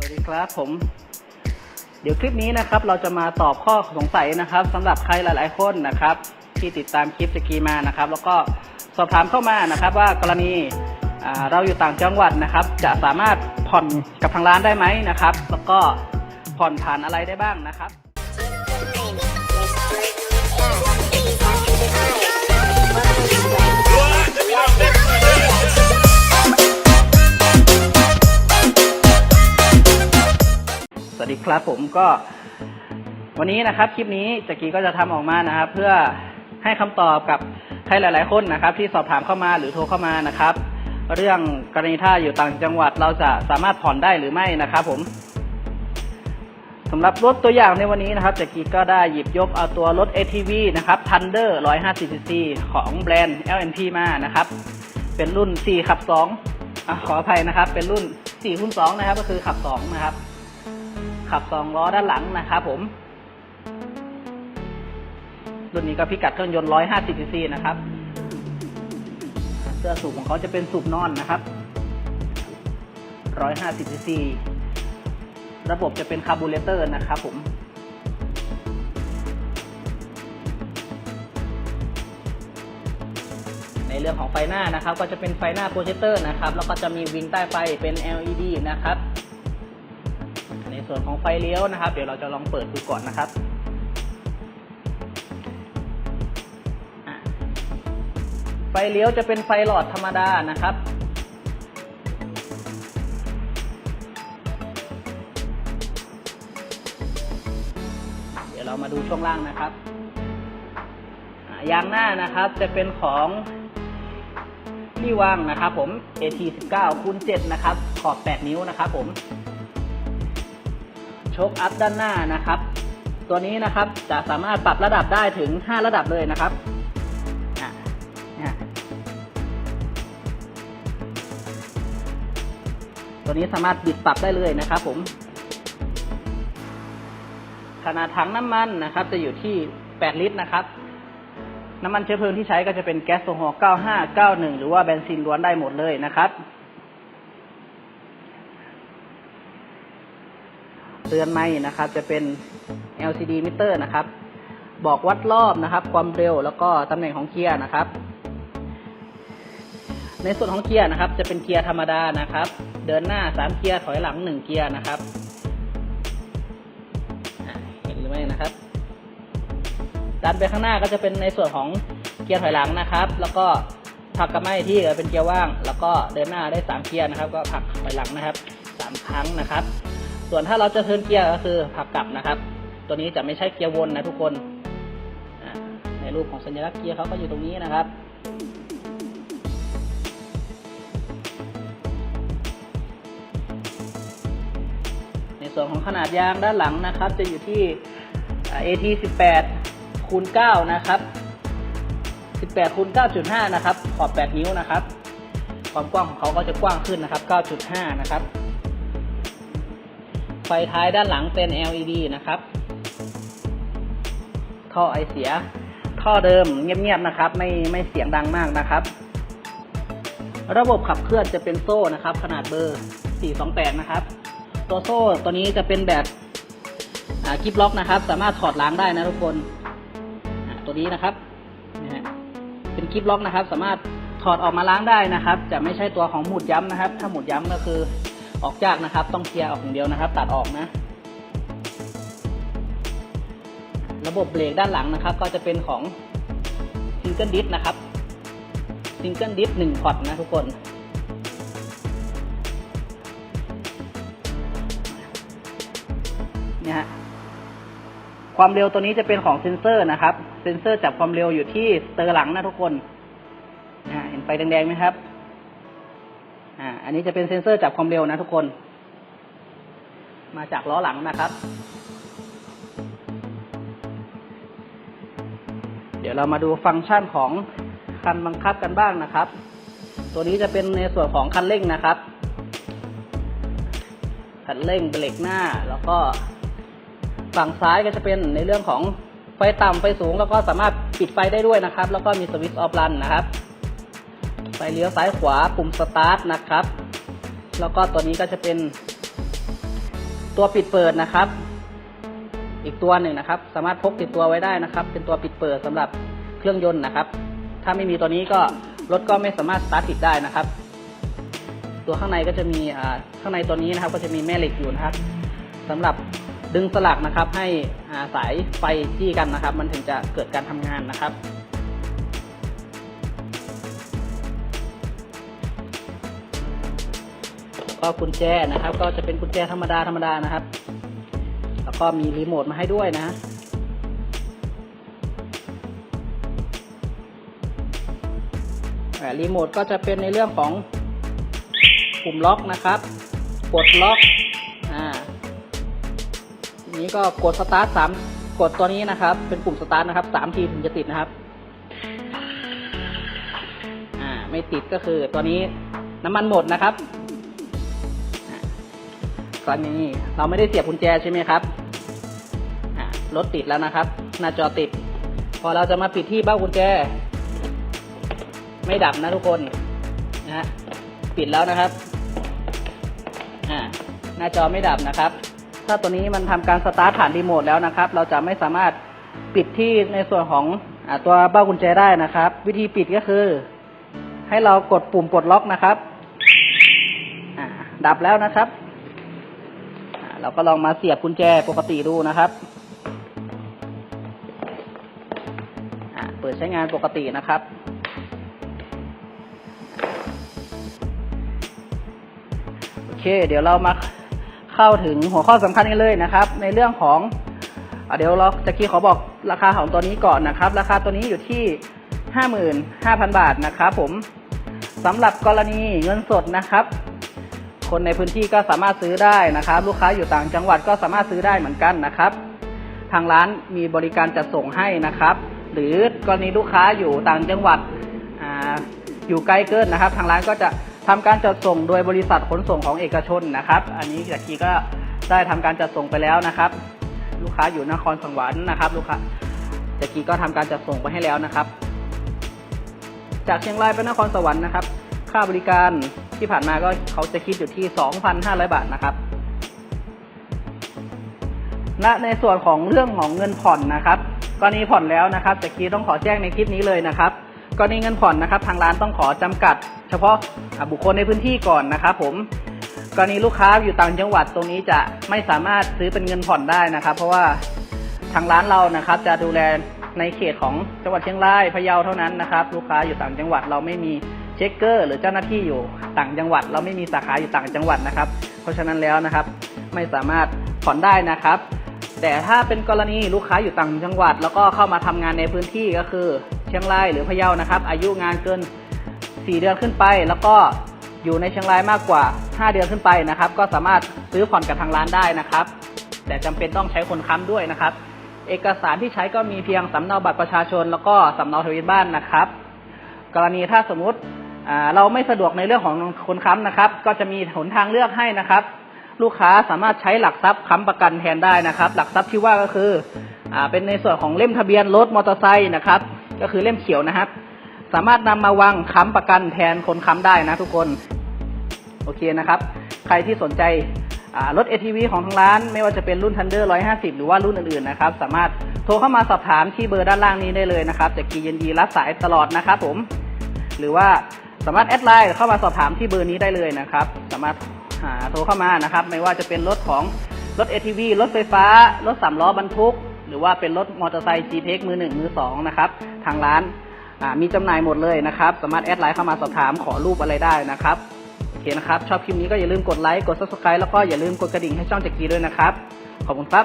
สวัสดีครับผม เดี๋ยวคลิปนี้นะครับ เราจะมาตอบข้อสงสัยนะครับสำหรับใครหลายๆคนนะครับ ที่ติดตามคลิปสกีมานะครับ แล้วก็สอบถามเข้ามานะครับ ว่ากรณีเราอยู่ต่างจังหวัดนะครับ จะสามารถผ่อนกับทางร้านได้ไหมนะครับ แล้วก็ผ่อนผ่านอะไรได้บ้างนะครับ ดีครับผมก็ วันนี้นะครับคลิปนี้จักรีก็จะทำออกมานะครับ เพื่อให้คำตอบกับใครหลาย ๆ คนนะครับ ที่สอบถามเข้ามาหรือโทรเข้ามานะครับ เรื่องกรณีถ้าอยู่ต่างจังหวัดเราจะสามารถผ่อนได้หรือไม่นะครับ ผมสำหรับรถตัวอย่างในวันนี้นะครับจักรีก็ได้หยิบยกเอาตัวรถ ATV นะครับ Thunder 150cc ของแบรนด์ LNP มานะครับ เป็นรุ่น 4 ขับ2อขออภัยนะครับ เป็นรุ่น4คูณ2นะครับ ก็คือขับ 2 นะครับ ขับสองล้อด้านหลังนะครับผม รุ่นนี้ก็พิกัดเครื่องยนต์ 150ซีซีนะครับ เสื้อสูบของเขาจะเป็นสูบนอนนะครับ 150ซีซีระบบจะเป็นคาร์บูเรเตอร์นะครับผมในเรื่องของไฟหน้านะครับ ก็จะเป็นไฟหน้าโปรเจคเตอร์นะครับ แล้วก็จะมีวิงใต้ไฟเป็น LED นะครับ ส่วนของไฟเลี้ยวนะครับ เดี๋ยวเราจะลองเปิดดูก่อนนะครับไฟเลี้ยวจะเป็นไฟหลอดธรรมดานะครับ เดี๋ยวเรามาดูช่วงล่างนะครับยางหน้านะครับจะเป็นของที่วางนะครับผม AT 19 คูณ7นะครับ ขอบ 8 นิ้วนะครับผม ชคอัพด้านหน้านะครับ ตัวนี้นะครับจะสามารถปรับระดับได้ถึง 5 ระดับเลยนะครับตัวนี้สามารถบิดปรับได้เลยนะครับ ผม ขนาดถังน้ำมันนะครับ จะอยู่ที่ 8 ลิตรนะครับ น้ำมันเชื้อเพลิงที่ใช้ก็จะเป็นแก๊สโซฮอล์95 91 หรือว่าเบนซินล้วนได้หมดเลยนะครับ เตือนไม่นะครับ จะเป็น LCD มิเตอร์นะครับ บอกวัดรอบนะครับ ความเร็วแล้วก็ตำแหน่งของเกียร์นะครับ ในส่วนของเกียร์นะครับ จะเป็นเกียร์ธรรมดานะครับ เดินหน้า3เกียร์ถอยหลัง1เกียร์นะครับเห็นหรือไม่นะครับดันไปข้างหน้าก็จะเป็นในส่วนของเกียร์ถอยหลังนะครับ แล้วก็ผลักกลับมาอีกที่เป็นเกียร์ว่าง แล้วก็เดินหน้าได้สามเกียร์นะครับ ก็ผลักถอยหลังนะครับสามครั้งนะครับ ส่วนถ้าเราจะเทิร์นเกียร์ก็คือผักกลับนะครับ ตัวนี้จะไม่ใช่เกียร์วนนะทุกคน ในรูปของสัญลักษณ์เกียร์เขาก็อยู่ตรงนี้นะครับในส่วนของขนาดยางด้านหลังนะครับ จะอยู่ที่อ่า AT 18คูณ9นะครับ 18คูณ9.5 นะครับ ขอบ 8 นิ้วนะครับ ความกว้างของเขาก็จะกว้างขึ้นนะครับ 9.5 นะครับ ไฟท้ายด้านหลังเป็น LED นะครับ ท่อไอเสีย ท่อเดิมเงียบๆนะครับ ไม่ไม่เสียงดังมากนะครับ ระบบขับเคลื่อนจะเป็นโซ่นะครับ ขนาดเบอร์ 428 นะครับ ตัวโซ่ตัวนี้จะเป็นแบบอ่ากิฟล็อกนะครับ สามารถถอดล้างได้นะทุกคน ตัวนี้นะครับ เป็นกิฟล็อกนะครับ สามารถถอดออกมาล้างได้นะครับ จะไม่ใช่ตัวของหมุดย้ำนะครับ ถ้าหมุดย้ำก็คือ ออกยากนะครับ ต้องเคลียร์ออกอย่างเดียวนะครับ ตัดออกนะ ระบบเบรกด้านหลังนะครับ ก็จะเป็นของซิงเกิลดิสนะครับซิงเกิลดิสหนึ่งพอตนะทุกคนเนี่ยฮะความเร็วตัวนี้จะเป็นของเซนเซอร์นะครับ เซนเซอร์จับความเร็วอยู่ที่สเตอร์หลังนะทุกคนเห็นไฟแดงๆไหมครับ อ่าอันนี้จะเป็นเซ็นเซอร์จับความเร็วนะทุกคน มาจากล้อหลังนะครับ เดี๋ยวเรามาดูฟังก์ชันของคันบังคับกันบ้างนะครับ ตัวนี้จะเป็นในส่วนของคันเร่งนะครับ คันเร่งเบรกหน้า แล้วก็ฝั่งซ้ายก็จะเป็นในเรื่องของไฟต่ำไฟสูง แล้วก็สามารถปิดไฟได้ด้วยนะครับ แล้วก็มีสวิตช์ออฟรันนะครับ ไฟเลี้ยวซ้ายขวาปุ่มสตาร์ทนะครับ แล้วก็ตัวนี้ก็จะเป็นตัวปิดเปิดนะครับ อีกตัวหนึ่งนะครับ สามารถพกติดตัวไว้ได้นะครับ เป็นตัวปิดเปิดสำหรับเครื่องยนต์นะครับ ถ้าไม่มีตัวนี้ก็รถก็ไม่สามารถสตาร์ทติดได้นะครับ ตัวข้างในก็จะมีอ่าข้างในตัวนี้นะครับ ก็จะมีแม่เหล็กอยู่นะครับสำหรับดึงสลักนะครับ ให้อ่าสายไฟจี้กันนะครับ มันถึงจะเกิดการทำงานนะครับ ก็กุญแจนะครับ ก็จะเป็นกุญแจธรรมดาธรรมดานะครับ แล้วก็มีรีโมทมาให้ด้วยนะรีโมทก็จะเป็นในเรื่องของปุ่มล็อกนะครับกดล็อกอ่าทีนี้ก็กดสตาร์ทสามกดตัวนี้นะครับ เป็นปุ่มสตาร์ทนะครับสามทีถึงจะติดนะครับอ่าไม่ติดก็คือตัวนี้น้ำมันหมดนะครับากรณีเราไม่ได้เสียบกุญแจใช่ไหมครับรถติดแล้วนะครับ หน้าจอติด พอเราจะมาปิดที่เบ้ากุญแจ ไม่ดับนะทุกคนนะฮะปิดแล้วนะครับอ่าหน้าจอไม่ดับนะครับ ถ้าตัวนี้มันทำการสตาร์ทผ่านรีโมทแล้วนะครับ เราจะไม่สามารถปิดที่ในส่วนของอตัวเบ้ากุญแจได้นะครับ วิธีปิดก็คือ ให้เรากดปุ่มปลดล็อกนะครับดับแล้วนะครับ เราก็ลองมาเสียบกุญแจปกติดูนะครับเปิดใช้งานปกตินะครับโอเค เดี๋ยวเรามาเข้าถึงหัวข้อสำคัญกันเลยนะครับ ในเรื่องของอะเดี๋ยวเราจะกี้ขอบอกราคาของตัวนี้ก่อนนะครับ ราคาตัวนี้อยู่ที่ห้าหมื่นห้าพันบาทนะครับผมสำหรับกรณีเงินสดนะครับ คนในพื้นที่ก็สามารถซื้อได้นะครับ ลูกค้าอยู่ต่างจังหวัดก็สามารถซื้อได้เหมือนกันนะครับ ทางร้านมีบริการจัดส่งให้นะครับ หรือกรณีลูกค้าอยู่ต่างจังหวัดออยู่ไกลเกินนะครับ ทางร้านก็จะทำการจัดส่งโดยบริษัทขนส่งของเอกชนนะครับ อันนี้จากกีก็ได้ทำการจัดส่งไปแล้วนะครับ ลูกค้าอยู่นครสวรรค์นะครับ ลูกค้าจากกีก็ทำการจัดส่งไปให้แล้วนะครับ จากเชียงรายไปนครสวรรค์นะครับ ค่าบริการที่ผ่านมาก็เขาจะคิดอยู่ที่ 2,500 บาทนะครับและในส่วนของเรื่องของเงินผ่อนนะครับกรณีผ่อนแล้วนะครับจากกีต้องขอแจ้งในคลิปนี้เลยนะครับกรณีเงินผ่อนนะครับ ทางร้านต้องขอจำกัด เฉพาะบุคคลในพื้นที่ก่อนนะครับ ผมกรณีลูกค้าอยู่ต่างจังหวัดตรงนี้จะไม่สามารถซื้อเป็นเงินผ่อนได้นะครับ เพราะว่าทางร้านเรานะครับ จะดูแลในเขตของจังหวัดเชียงรายพะเยาเท่านั้นนะครับ ลูกค้าอยู่ต่างจังหวัดเราไม่มี เช็คเกอร์ หรือเจ้าหน้าที่อยู่ต่างจังหวัด เราไม่มีสาขาอยู่ต่างจังหวัดนะครับ เพราะฉะนั้นแล้วนะครับ ไม่สามารถผ่อนได้นะครับ แต่ถ้าเป็นกรณีลูกค้าอยู่ต่างจังหวัด แล้วก็เข้ามาทำงานในพื้นที่ก็คือ เชียงรายหรือพะเยานะครับ อายุงานเกิน 4 เดือนขึ้นไป แล้วก็อยู่ในเชียงรายมากกว่า 5 เดือนขึ้นไปนะครับ ก็สามารถซื้อผ่อนกับทางร้านได้นะครับ แต่จำเป็นต้องใช้คนค้ำด้วยนะครับ เอกสารที่ใช้ก็มีเพียงสำเนาบัตรประชาชน แล้วก็สำเนาทะเบียนบ้านนะครับ กรณีถ้าสมมติ เราไม่สะดวกในเรื่องของคนค้ำนะครับ ก็จะมีหนทางเลือกให้นะครับ ลูกค้าสามารถใช้หลักทรัพย์ค้ำประกันแทนได้นะครับ หลักทรัพย์ที่ว่าก็คืออ่าเป็นในส่วนของเล่มทะเบียนรถมอเตอร์ไซค์นะครับ ก็คือเล่มเขียวนะครับ สามารถนำมาวางค้ำประกันแทนคนค้ำได้นะทุกคนโอเคนะครับ ใครที่สนใจอ่ารถ ATV ของทางร้าน ไม่ว่าจะเป็นรุ่น Thunder 150 หรือว่ารุ่นอื่นๆนะครับ สามารถโทรเข้ามาสอบถามที่เบอร์ด้านล่างนี้ได้เลยนะครับจากกียินดีรับสายตลอดนะครับผม หรือว่า สามารถแอดไลน์เข้ามาสอบถามที่เบอร์นี้ได้เลยนะครับ สามารถหาโทรเข้ามานะครับ ไม่ว่าจะเป็นรถของรถ ATV รถไฟฟ้า รถสามล้อบรรทุก หรือว่าเป็นรถมอเตอร์ไซค์ G-Tech มือหนึ่งมือสองนะครับ ทางร้านมีจำหน่ายหมดเลยนะครับ สามารถแอดไลน์เข้ามาสอบถามขอรูปอะไรได้นะครับ โอเคนะครับ ชอบคลิปนี้ก็อย่าลืมกดไลค์ กด subscribe แล้วก็อย่าลืมกดกระดิ่งให้ช่องจักรีด้วยนะครับ ขอบคุณครับ